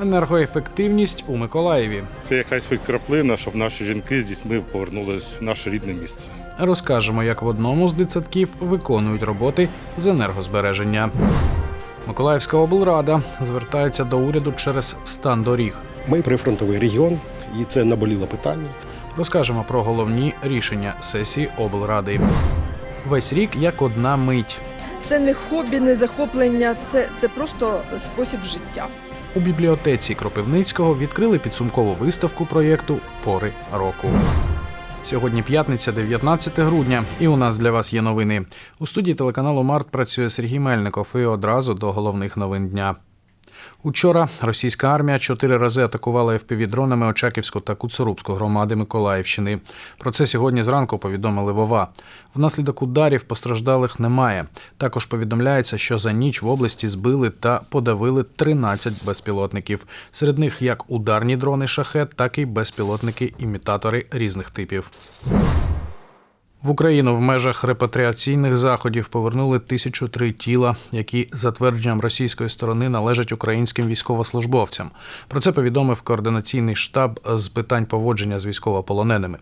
Енергоефективність у Миколаєві. Це якась хоч краплина, щоб наші жінки з дітьми повернулись в наше рідне місце. Розкажемо, як в одному з дитсадків виконують роботи з енергозбереження. Миколаївська облрада звертається до уряду через стан доріг. Ми прифронтовий регіон, і це наболіло питання. Розкажемо про головні рішення сесії облради. Весь рік як одна мить. Це не хобі, не захоплення, це, це просто спосіб життя. У бібліотеці Кропивницького відкрили підсумкову виставку проєкту Пори року. Сьогодні п'ятниця, 19 грудня, і у нас для вас є новини. У студії телеканалу Март працює Сергій Мельников і одразу до головних новин дня. Учора російська армія чотири рази атакувала ФПВ-дронами Очаківську та Куцерубську громади Миколаївщини. Про це сьогодні зранку повідомили Вова. Внаслідок ударів постраждалих немає. Також повідомляється, що за ніч в області збили та подавили 13 безпілотників. Серед них як ударні дрони шахет, так і безпілотники-імітатори різних типів. В Україну в межах репатріаційних заходів повернули 1003 тіла, які за твердженням російської сторони належать українським військовослужбовцям. Про це повідомив координаційний штаб з питань поводження з військовополоненими.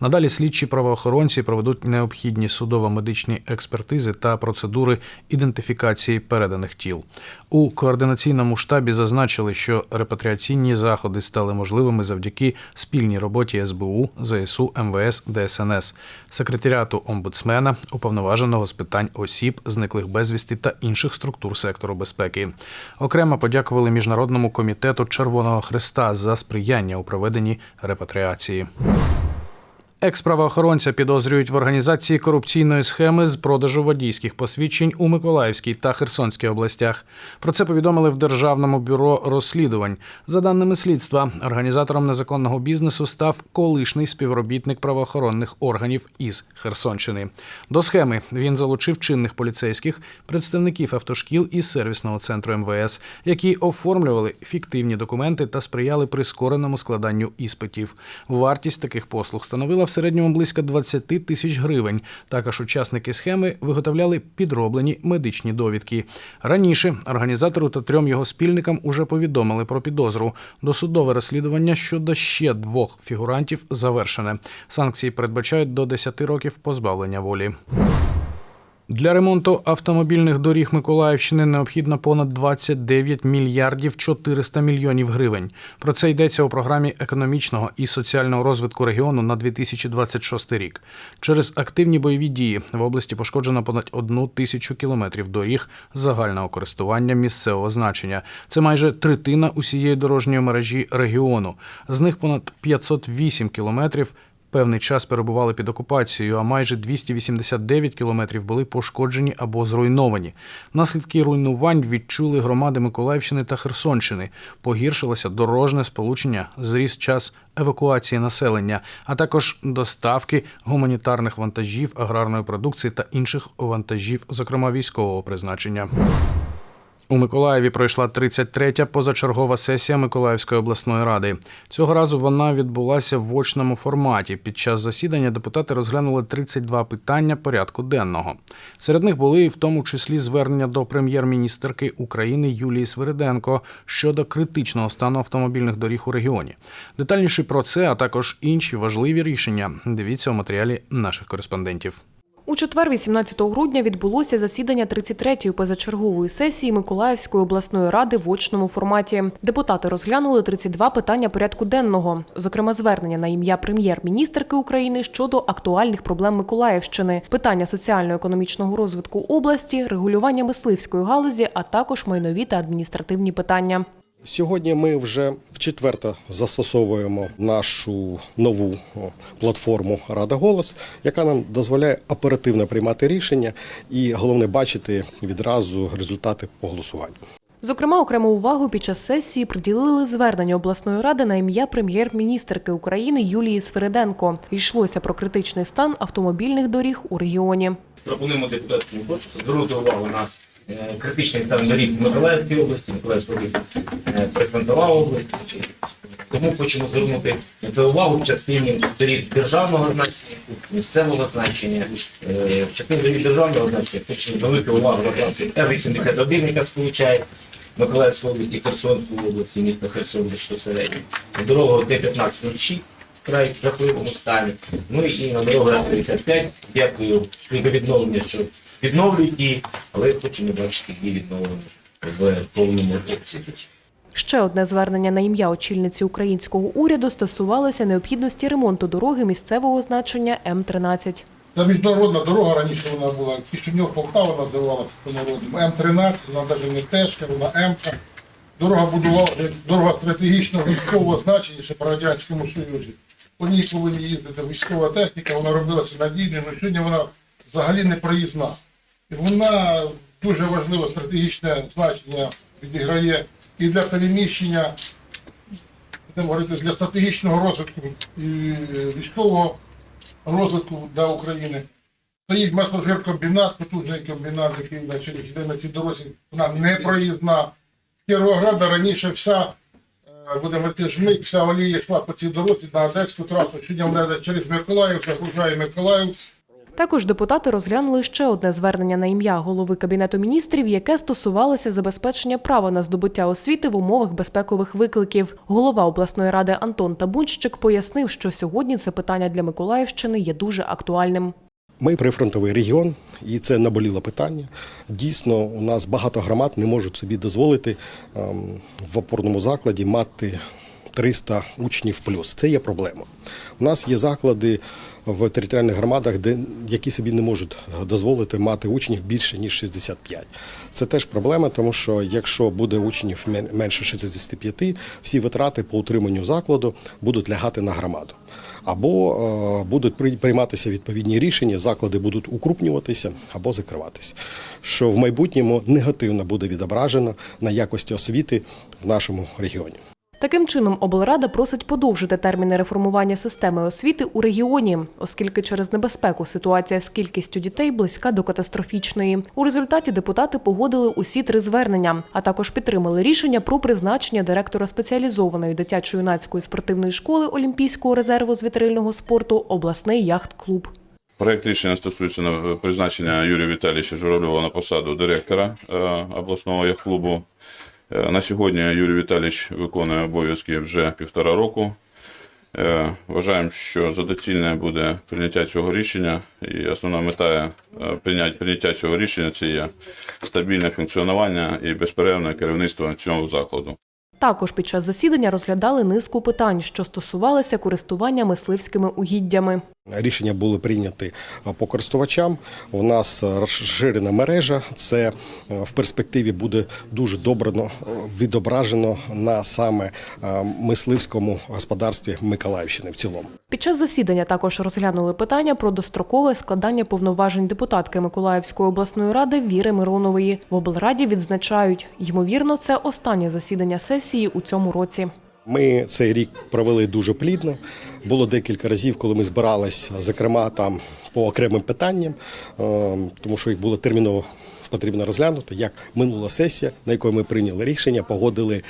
Надалі слідчі правоохоронці проведуть необхідні судово-медичні експертизи та процедури ідентифікації переданих тіл. У координаційному штабі зазначили, що репатріаційні заходи стали можливими завдяки спільній роботі СБУ, ЗСУ, МВС, ДСНС, секретаріату омбудсмена, уповноваженого з питань осіб, зниклих безвісти та інших структур сектору безпеки. Окремо подякували Міжнародному комітету Червоного Хреста за сприяння у проведенні репатріації. Екс-правоохоронця підозрюють в організації корупційної схеми з продажу водійських посвідчень у Миколаївській та Херсонській областях. Про це повідомили в Державному бюро розслідувань. За даними слідства, організатором незаконного бізнесу став колишній співробітник правоохоронних органів із Херсонщини. До схеми він залучив чинних поліцейських, представників автошкіл і сервісного центру МВС, які оформлювали фіктивні документи та сприяли прискореному складанню іспитів. Вартість таких послуг становила середньому близько 20 тисяч гривень. Також учасники схеми виготовляли підроблені медичні довідки. Раніше організатору та трьом його спільникам уже повідомили про підозру. Досудове розслідування щодо ще двох фігурантів завершене. Санкції передбачають до 10 років позбавлення волі. Для ремонту автомобільних доріг Миколаївщини необхідно понад 29 мільярдів 400 мільйонів гривень. Про це йдеться у програмі економічного і соціального розвитку регіону на 2026 рік. Через активні бойові дії в області пошкоджено понад одну тисячу кілометрів доріг загального користування місцевого значення. Це майже третина усієї дорожньої мережі регіону. З них понад 508 кілометрів певний час перебували під окупацією, а майже 289 кілометрів були пошкоджені або зруйновані. Наслідки руйнувань відчули громади Миколаївщини та Херсонщини. Погіршилося дорожне сполучення, зріс час евакуації населення, а також доставки гуманітарних вантажів, аграрної продукції та інших вантажів, зокрема військового призначення. У Миколаєві пройшла 33-я позачергова сесія Миколаївської обласної ради. Цього разу вона відбулася в очному форматі. Під час засідання депутати розглянули 32 питання порядку денного. Серед них були і в тому числі звернення до прем'єр-міністерки України Юлії Свириденко щодо критичного стану автомобільних доріг у регіоні. Детальніше про це, а також інші важливі рішення. Дивіться у матеріалі наших кореспондентів. У четвер, 18 грудня, відбулося засідання 33-ї позачергової сесії Миколаївської обласної ради в очному форматі. Депутати розглянули 32 питання порядку денного, зокрема звернення на ім'я прем'єр-міністерки України щодо актуальних проблем Миколаївщини, питання соціально-економічного розвитку області, регулювання мисливської галузі, а також майнові та адміністративні питання. Сьогодні ми вже вчетверте застосовуємо нашу нову платформу Рада Голос, яка нам дозволяє оперативно приймати рішення і головне бачити відразу результати по голосуванню. Зокрема, окрему увагу під час сесії приділили звернення обласної ради на ім'я прем'єр-міністерки України Юлії Свериденко. Йшлося про критичний стан автомобільних доріг у регіоні. пропонуємо депутатському корпусу звернути увагу на критичний стан доріг в Миколаївській області, Миколаївська область е, прифронтова область. Тому хочемо звернути це увагу в частині доріг державного значення, місцевого значення. Е, В частині доріг державного значення хочемо велику увагу на трасі Р-81, яка сполучає Миколаївської області, Херсонської області, міста Херсон безпосередньо. Дорога Т-1506 вкрай в жахливому стані. Ну і на дорогу Р-35. Дякую відновлення, що відновлюють її, але хочемо бачити її відновлення в повному обсязі. Ще одне звернення на ім'я очільниці українського уряду стосувалося необхідності ремонту дороги місцевого значення М13. Це міжнародна дорога раніше вона була. Кишиньов Полтава називалася по народному. М13, вона навіть не Тешка, вона М. Дорога будувала дорога стратегічного військового значення ще по Радянському Союзі. По ній повинні їздити військова техніка, вона робилася надійною, але сьогодні вона взагалі не проїзна. Вона дуже важливе стратегічне значення відіграє і для переміщення, говорити, для стратегічного розвитку і військового розвитку для України. Стоїть маслозиркомбінат, потужний комбінат, який на на цій дорозі, вона не проїзна. З Кіровограда раніше вся, е, будемо говорити, жмик, вся олія йшла по цій дорозі на Одеську трасу. Сьогодні вона через Миколаїв, загружає Миколаїв. Також депутати розглянули ще одне звернення на ім'я голови кабінету міністрів, яке стосувалося забезпечення права на здобуття освіти в умовах безпекових викликів. Голова обласної ради Антон Табунщик пояснив, що сьогодні це питання для Миколаївщини є дуже актуальним. Ми прифронтовий регіон, і це наболіло питання. Дійсно, у нас багато громад не можуть собі дозволити ем, в опорному закладі мати 300 учнів плюс. Це є проблема. У нас є заклади в територіальних громадах, де, які собі не можуть дозволити мати учнів більше ніж 65. Це теж проблема, тому що якщо буде учнів мен- менше 65, всі витрати по утриманню закладу будуть лягати на громаду. Або е, будуть при- прийматися відповідні рішення, заклади будуть укрупнюватися або закриватися, що в майбутньому негативно буде відображено на якості освіти в нашому регіоні. Таким чином, облрада просить подовжити терміни реформування системи освіти у регіоні, оскільки через небезпеку ситуація з кількістю дітей близька до катастрофічної. У результаті депутати погодили усі три звернення, а також підтримали рішення про призначення директора спеціалізованої дитячо-юнацької спортивної школи Олімпійського резерву з вітрильного спорту обласний яхт-клуб. Проект рішення стосується на- призначення Юрія Віталійовича Журавльова на посаду директора е, обласного яхт-клубу. Е, На сьогодні Юрій Віталійович виконує обов'язки вже півтора року. Е, Вважаємо, що за доцільне буде прийняття цього рішення, і основна мета е, прийняття, прийняття цього рішення це є стабільне функціонування і безперервне керівництво цього закладу. Також під час засідання розглядали низку питань, що стосувалися користування мисливськими угіддями. Рішення були прийняті е, по користувачам. У нас е, розширена мережа. Це е, в перспективі буде дуже добре відображено на саме мисливському господарстві Миколаївщини в цілому. Під час засідання також розглянули питання про дострокове складання повноважень депутатки Миколаївської обласної ради Віри Миронової. В облраді відзначають, ймовірно, це останнє засідання сесії у цьому році. Ми цей рік провели дуже плідно. Було декілька разів, коли ми збиралися, зокрема там по окремим питанням, е, тому що їх було терміново потрібно розглянути, як минула сесія, на якої ми прийняли рішення, погодили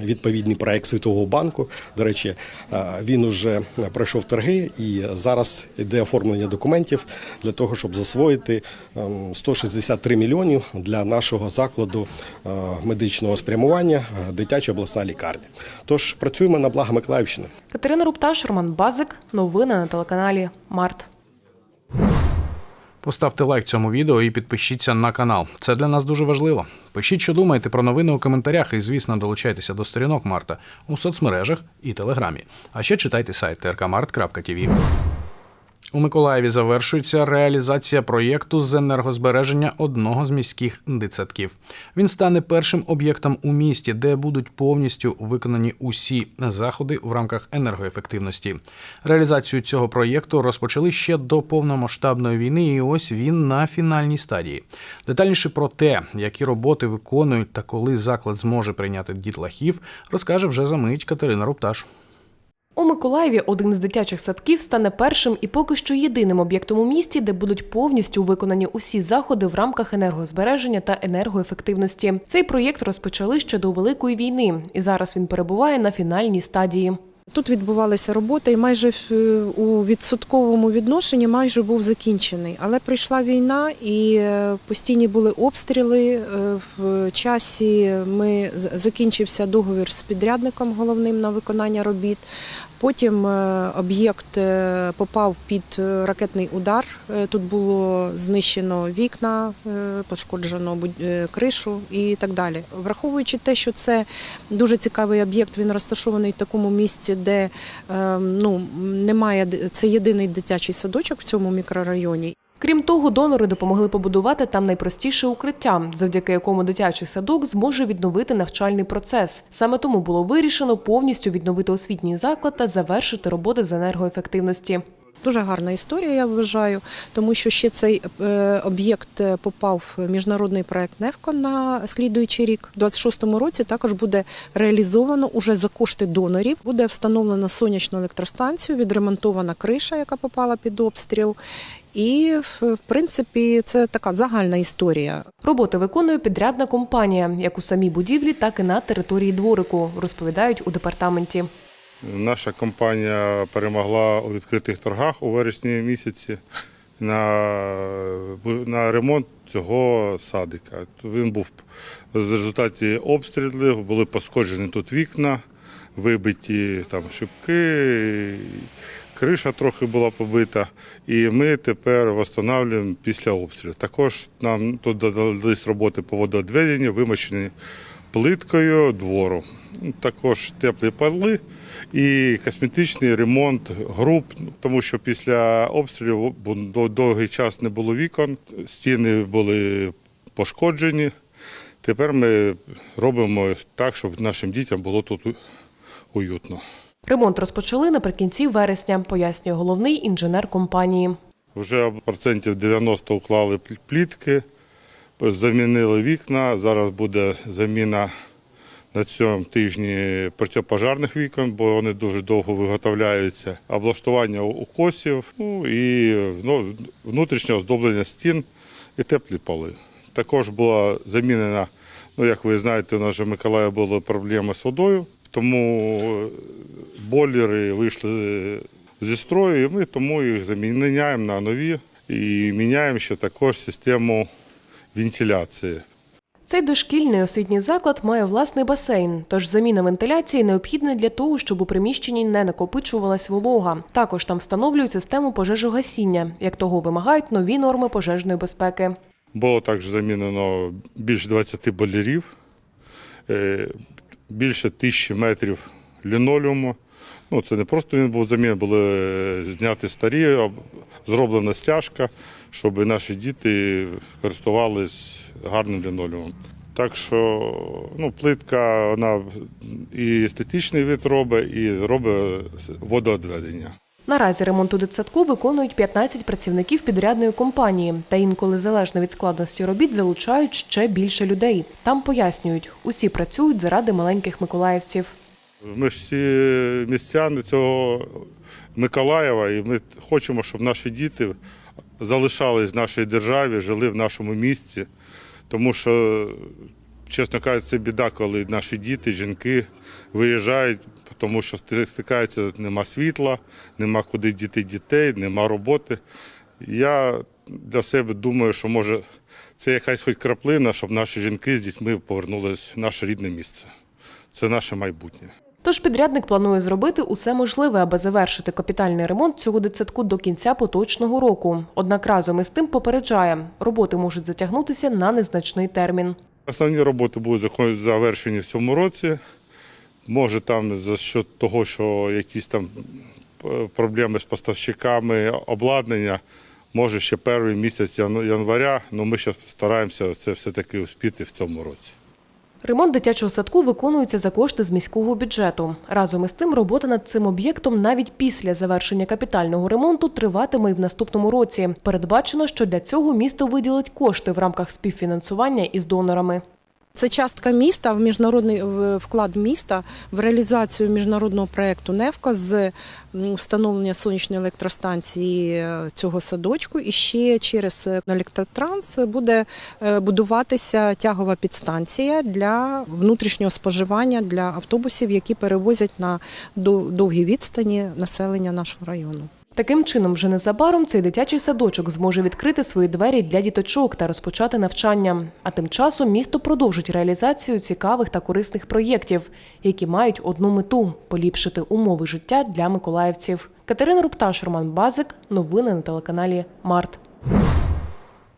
відповідний проект Світового банку. До речі, е, він уже пройшов торги і зараз йде оформлення документів для того, щоб засвоїти ем, 163 мільйонів для нашого закладу е, медичного спрямування е, дитяча обласна лікарня. Тож працюємо на благо Миколаївщини. Катерина Рупташ, Роман Базик. Новини на телеканалі Март. Поставте лайк цьому відео і підпишіться на канал. Це для нас дуже важливо. Пишіть, що думаєте про новини у коментарях, і, звісно, долучайтеся до сторінок Марта у соцмережах і телеграмі. А ще читайте сайт trkmart.tv. У Миколаєві завершується реалізація проєкту з енергозбереження одного з міських дитсадків. Він стане першим об'єктом у місті, де будуть повністю виконані усі заходи в рамках енергоефективності. Реалізацію цього проєкту розпочали ще до повномасштабної війни, і ось він на фінальній стадії. Детальніше про те, які роботи виконують та коли заклад зможе прийняти дітлахів, розкаже вже за мить Катерина Рупташ. У Миколаєві один з дитячих садків стане першим і поки що єдиним об'єктом у місті, де будуть повністю виконані усі заходи в рамках енергозбереження та енергоефективності. Цей проєкт розпочали ще до Великої війни, і зараз він перебуває на фінальній стадії. Тут відбувалися роботи, і майже е, у відсотковому відношенні майже був закінчений. Але прийшла війна, і е, постійні були обстріли. Е, В часі ми закінчився договір з підрядником головним на виконання робіт. Потім об'єкт попав під ракетний удар. Тут було знищено вікна, пошкоджено кришу і так далі. Враховуючи те, що це дуже цікавий об'єкт, він розташований в такому місці, де е, ну, немає це єдиний дитячий садочок в цьому мікрорайоні. Крім того, донори допомогли побудувати там найпростіше укриття, завдяки якому дитячий садок зможе відновити навчальний процес. Саме тому було вирішено повністю відновити освітній заклад та завершити роботи з енергоефективності. Дуже гарна історія, я вважаю, тому що ще цей е, об'єкт е, попав в міжнародний проект «Невко» на слідуючий рік. У 26-му році також буде реалізовано уже за кошти донорів. Буде встановлено сонячну електростанцію, відремонтована криша, яка попала під обстріл. І в принципі це така загальна історія. Роботи виконує підрядна компанія, як у самій будівлі, так і на території дворику, розповідають у департаменті. Наша компанія перемогла у відкритих торгах у вересні місяці на, на ремонт цього садика. Він був в результаті обстрілів, були пошкоджені тут вікна, вибиті там шибки, криша трохи була побита. І ми тепер встановлюємо після обстрілів. Також нам тут додались роботи по водовідведенню, вимощені плиткою двору. Ну, Також теплі поли і косметичний ремонт груп, тому що після обстрілів до- довгий час не було вікон, стіни були пошкоджені. Тепер ми робимо так, щоб нашим дітям було тут уютно. Ремонт розпочали наприкінці вересня, пояснює головний інженер компанії. Вже процентів 90 уклали плітки, замінили вікна. Зараз буде заміна на цьому тижні протипожарних вікон, бо вони дуже довго виготовляються. Облаштування укосів, ну і ну, внутрішнє оздоблення стін і теплі поли. Також була замінена, ну як ви знаєте, у нас же в Миколаїві були проблеми з водою, тому бойлери вийшли зі строю, і ми тому їх заміняємо на нові і міняємо ще також систему вентиляції. Цей дошкільний освітній заклад має власний басейн, тож заміна вентиляції необхідна для того, щоб у приміщенні не накопичувалась волога. Також там встановлюють систему пожежогасіння, як того вимагають нові норми пожежної безпеки. Було також замінено більше 20 бойлерів, е, більше тисячі метрів лінолеуму. Ну, це не просто він був замінений, були е, зняті старі, об- зроблена стяжка, щоб наші діти користувались гарним лінолеумом. Так що ну, плитка вона і естетичний вид робить, і робить водоодведення. Наразі ремонт у дитсадку виконують 15 працівників підрядної компанії, та інколи залежно від складності робіт залучають ще більше людей. Там пояснюють, усі працюють заради маленьких миколаївців. Ми ж всі містяни цього Миколаєва, і ми хочемо, щоб наші діти залишались в нашій державі, жили в нашому місті. Тому що, чесно кажучи, це біда, коли наші діти, жінки виїжджають, тому що стикаються, нема світла, нема куди діти дітей, нема роботи. Я для себе думаю, що може це якась хоч краплина, щоб наші жінки з дітьми повернулись в наше рідне місце. Це наше майбутнє. Тож підрядник планує зробити усе можливе, аби завершити капітальний ремонт цього дитсадку до кінця поточного року. Однак разом із тим попереджає, роботи можуть затягнутися на незначний термін. Основні роботи будуть завершені в цьому році. Може, там за що того, що якісь там е, проблеми з поставщиками обладнання, може ще перший місяць января, але ми ще стараємося це все-таки успіти в цьому році. Ремонт дитячого садку виконується за кошти з міського бюджету. Разом із тим, робота над цим об'єктом навіть після завершення капітального ремонту триватиме і в наступному році. Передбачено, що для цього місто виділить кошти в рамках співфінансування із донорами. Це частка міста в міжнародний вклад міста в реалізацію міжнародного проекту НЕВКА з встановлення сонячної електростанції е, цього садочку. І ще через е, електротранс буде е, будуватися тягова підстанція для внутрішнього споживання для автобусів, які перевозять на дов- довгі відстані населення нашого району. Таким чином, вже незабаром цей дитячий садочок зможе відкрити свої двері для діточок та розпочати навчання. А тим часом місто продовжить реалізацію цікавих та корисних проєктів, які мають одну мету поліпшити умови життя для миколаївців. Катерина Рупташ, Роман Базик. Новини на телеканалі Март.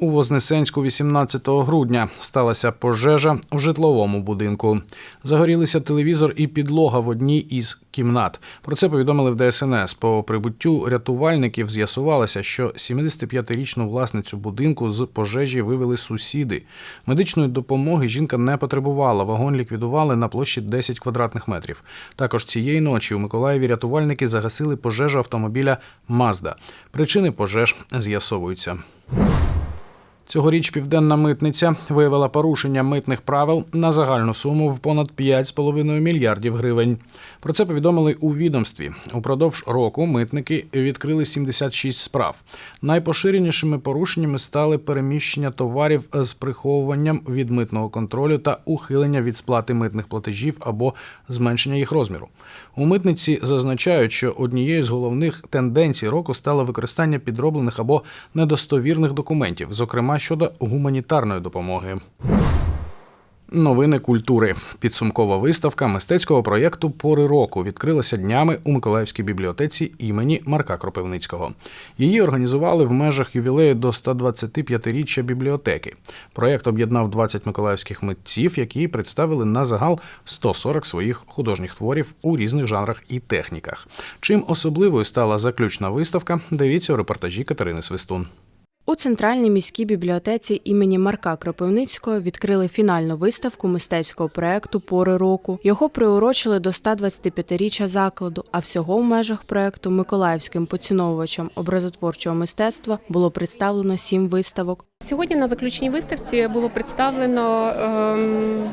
У Вознесенську 18 грудня сталася пожежа в житловому будинку. Загорілися телевізор і підлога в одній із кімнат. Про це повідомили в ДСНС. По прибуттю рятувальників з'ясувалося, що 75-річну власницю будинку з пожежі вивели сусіди. Медичної допомоги жінка не потребувала. Вагон ліквідували на площі 10 квадратних метрів. Також цієї ночі у Миколаєві рятувальники загасили пожежу автомобіля Мазда. Причини пожеж з'ясовуються. Цьогоріч південна митниця виявила порушення митних правил на загальну суму в понад 5,5 мільярдів гривень. Про це повідомили у відомстві. Упродовж року митники відкрили 76 справ. Найпоширенішими порушеннями стали переміщення товарів з приховуванням від митного контролю та ухилення від сплати митних платежів або зменшення їх розміру. У митниці зазначають, що однією з головних тенденцій року стало використання підроблених або недостовірних документів, зокрема щодо гуманітарної допомоги. Новини культури. Підсумкова виставка мистецького проєкту Пори року відкрилася днями у Миколаївській бібліотеці імені Марка Кропивницького. Її організували в межах ювілею до 125-річчя бібліотеки. Проєкт об'єднав 20 миколаївських митців, які представили на загал 140 своїх художніх творів у різних жанрах і техніках. Чим особливою стала заключна виставка, дивіться у репортажі Катерини Свистун. У центральній міській бібліотеці імені Марка Кропивницького відкрили фінальну виставку мистецького проекту Пори року. Його приурочили до 125-річчя закладу. А всього в межах проекту Миколаївським поціновувачам образотворчого мистецтва було представлено сім виставок. Сьогодні на заключній виставці було представлено ем,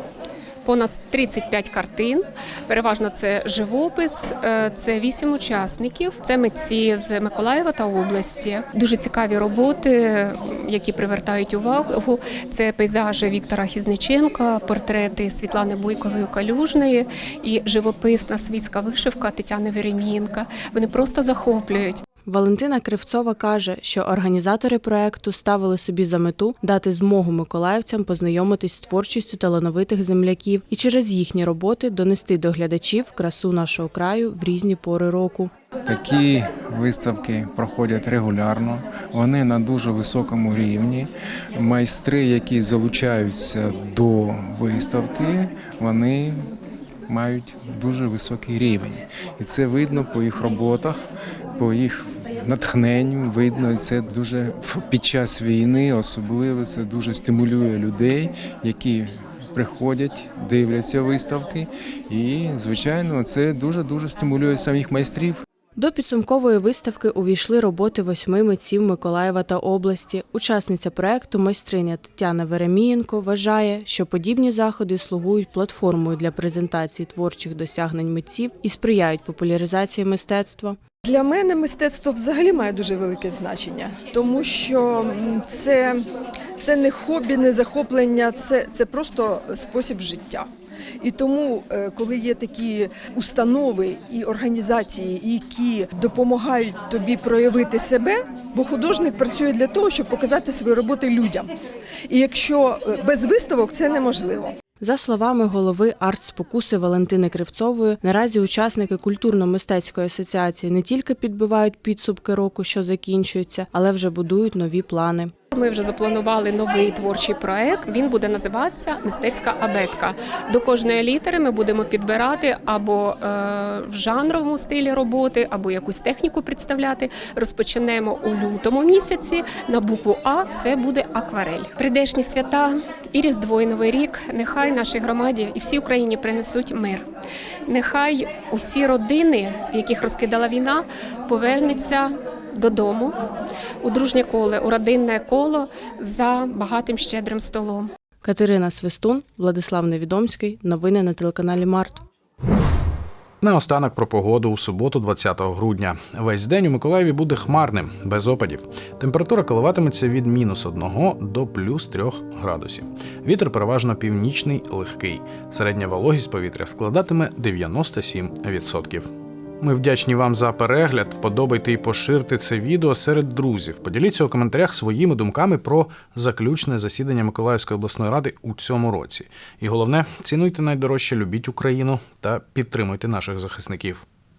понад 35 картин. Переважно це живопис, е, це вісім учасників. Це митці з Миколаєва та області. Дуже цікаві роботи, які привертають увагу. Це пейзажі Віктора Хізниченка, портрети Світлани Бойкової Калюжної і живописна світська вишивка Тетяни Веремієнка. Вони просто захоплюють. Валентина Кривцова каже, що організатори проекту ставили собі за мету дати змогу миколаївцям познайомитись з творчістю талановитих земляків і через їхні роботи донести до глядачів красу нашого краю в різні пори року. Такі виставки проходять регулярно, вони на дуже високому рівні. Майстри, які залучаються до виставки, вони мають дуже високий рівень. І це видно по їх роботах, по їх натхненню. Видно, це дуже під час війни, особливо це дуже стимулює людей, які приходять, дивляться виставки, і звичайно, це дуже дуже стимулює самих майстрів. До підсумкової виставки увійшли роботи восьми митців Миколаєва та області. Учасниця проекту майстриня Тетяна Веремієнко вважає, що подібні заходи слугують платформою для презентації творчих досягнень митців і сприяють популяризації мистецтва. Для мене мистецтво взагалі має дуже велике значення, тому що це, це не хобі, не захоплення, це, це просто спосіб життя. І тому, е, коли є такі установи і організації, які допомагають тобі проявити себе, бо художник працює для того, щоб показати свої роботи людям. І якщо е, без виставок це неможливо. За словами голови артспокуси Валентини Кривцової, наразі учасники культурно-мистецької асоціації не тільки підбивають підсумки року, що закінчується, але вже будують нові плани. Ми вже запланували новий творчий проект. Він буде називатися Мистецька абетка. До кожної літери ми будемо підбирати або е, в жанровому стилі роботи, або якусь техніку представляти. Розпочнемо у лютому місяці. На букву А це буде акварель. Прийдешні свята і Різдво, і Новий рік. Нехай нашій громаді і всій Україні принесуть мир. Нехай усі родини, яких розкидала війна, повернуться додому у дружнє коло, у родинне коло за багатим щедрим столом. Катерина Свистун, Владислав Невідомський. Новини на телеканалі Март. Наостанок про погоду у суботу, 20 грудня. Весь день у Миколаєві буде хмарним, без опадів. Температура коливатиметься від мінус 1 до плюс 3 градусів. Вітер переважно північний, легкий. Середня вологість повітря складатиме 97%. Ми вдячні вам за перегляд. Вподобайте і поширте це відео серед друзів. Поділіться у коментарях своїми думками про заключне засідання Миколаївської обласної ради у цьому році. І головне, цінуйте найдорожче, любіть Україну та підтримуйте наших захисників.